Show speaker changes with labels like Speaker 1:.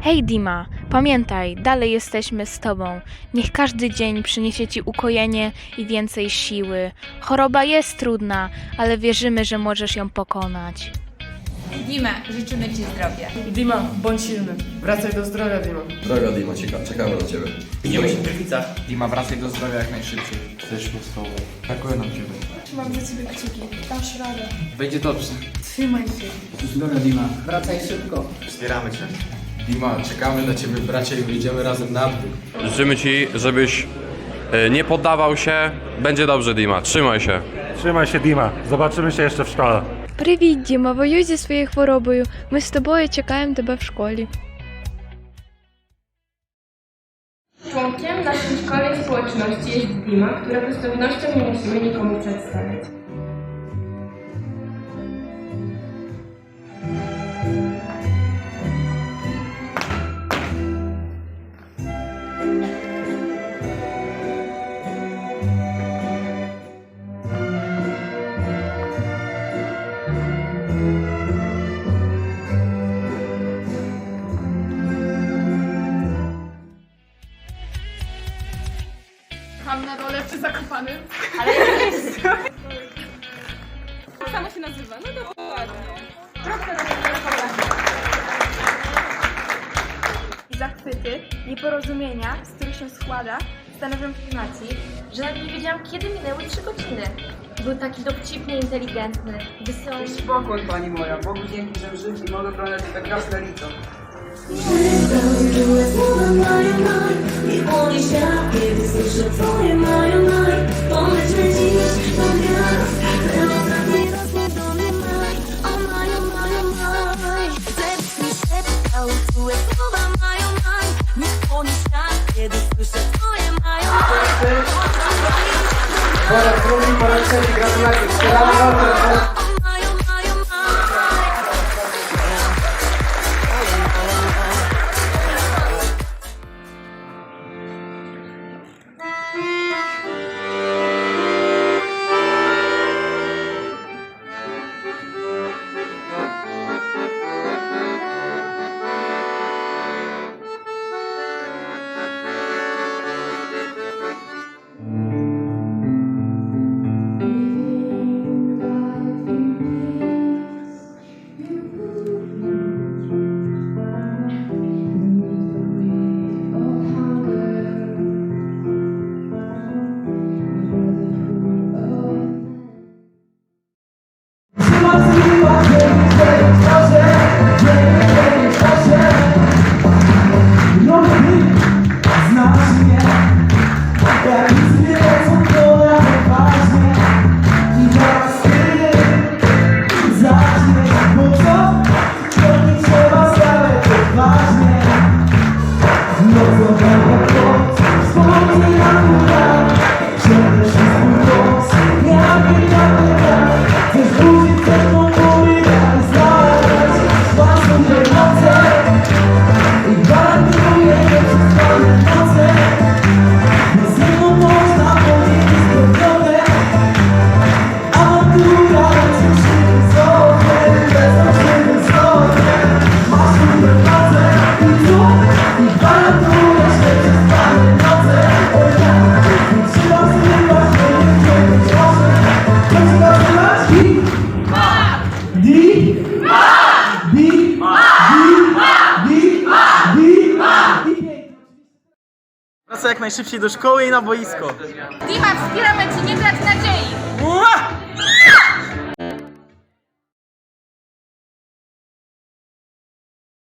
Speaker 1: Hej Dima, pamiętaj, dalej jesteśmy z tobą. Niech każdy dzień przyniesie ci ukojenie i więcej siły. Choroba jest trudna, ale wierzymy, że możesz ją pokonać.
Speaker 2: Dima, życzymy Ci zdrowia.
Speaker 3: Dima, bądź silny. Wracaj do zdrowia, Dima.
Speaker 4: Droga Dima, czeka, czekamy na Ciebie.
Speaker 5: Widzimy się w Trywicach. Dima, wracaj do zdrowia jak najszybciej. Jesteśmy z Tobą. Brakuje nam Ciebie.
Speaker 3: Mam za ciebie kciuki. Dasz radę.
Speaker 5: Będzie dobrze.
Speaker 3: Trzymaj się.
Speaker 5: Zdrowia Dima.
Speaker 3: Wracaj szybko.
Speaker 5: Wspieramy Cię. Dima, czekamy na Ciebie bracie i wyjdziemy razem na dwór.
Speaker 6: Życzymy Ci, żebyś e, nie poddawał się. Będzie dobrze, Dima. Trzymaj się.
Speaker 7: Trzymaj się, Dima. Zobaczymy się jeszcze w szkole.
Speaker 8: Привіт, Діма, воюй зі своєю хворобою. Ми з тобою чекаємо тебе в школі.
Speaker 9: Członkiem naszej szkolnej społeczności jest Dima, którego z pewnością nie musimy nikomu przedstawiać.
Speaker 3: Mam na rolę przy Zakopanym.
Speaker 9: Samo się nazywa, no dokładnie.
Speaker 10: Zachwyty, nieporozumienia, z których się składa, stanowią klimacji, że nawet nie wiedziałam, kiedy minęły trzy godziny. Był taki dowcipnie inteligentny, wesoły.
Speaker 3: Spokój, pani moja. Bogu dzięki, że żyć i mogę oglądać tak jasne lico. Po Para el para el jak najszybciej do szkoły i na boisko.
Speaker 2: Dima, wspieramy Cię, nie!